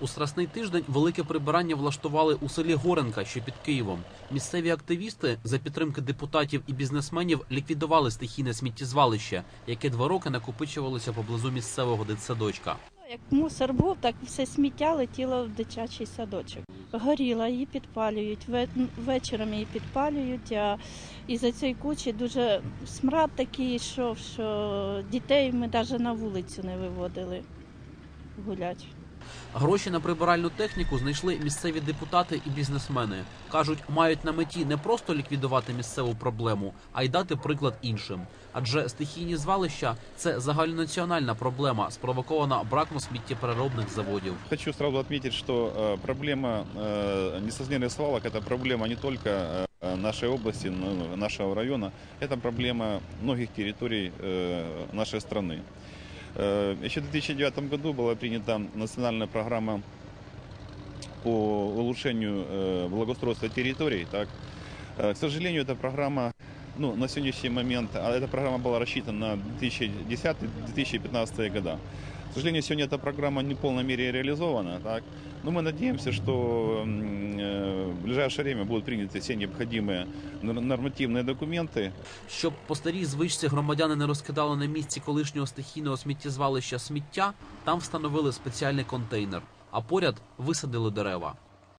У страсний тиждень велике прибирання влаштували у селі Горенка, що під Києвом. Місцеві активісти за підтримки депутатів і бізнесменів ліквідували стихійне сміттєзвалище, яке два роки накопичувалося поблизу місцевого дитсадочка. Як мусор був, так все сміття летіло в дитячий садочок. Горіла, її підпалюють, ве- вечором її підпалюють, а із-за цієї кучі дуже смрад такий йшов, що дітей ми навіть на вулицю не виводили гулять. Гроші на прибиральну техніку знайшли місцеві депутати і бізнесмени. кажуть, мають на меті не просто ліквідувати місцеву проблему, а й дати приклад іншим. Адже стихійні звалища це загальнонаціональна проблема, спровокована браком сміттєпереробних заводів. Хочу сразу отметить, что э, проблема э, несоизмерных свалок – это проблема не только э, нашей области, но и нашего района. Это проблема многих территорий э, нашей страны. Э, Еще в 2009 году была принята национальная программа по улучшению э, благоустройства территорий. Так. Э, К сожалению, эта программа ну, на сегодняшний момент, а эта программа была рассчитана на 2010-2015 года. К сожалению, сегодня эта программа не в полной мере реализована, так? но мы надеемся, что м, э, в ближайшее время будут приняты все необходимые нор- нормативные документы, Щоб по старій звичці громадяни не розкидали на місці колишнього стихійного сміттєзвалища сміття, там встановили спеціальний контейнер, а поряд висадили дерева.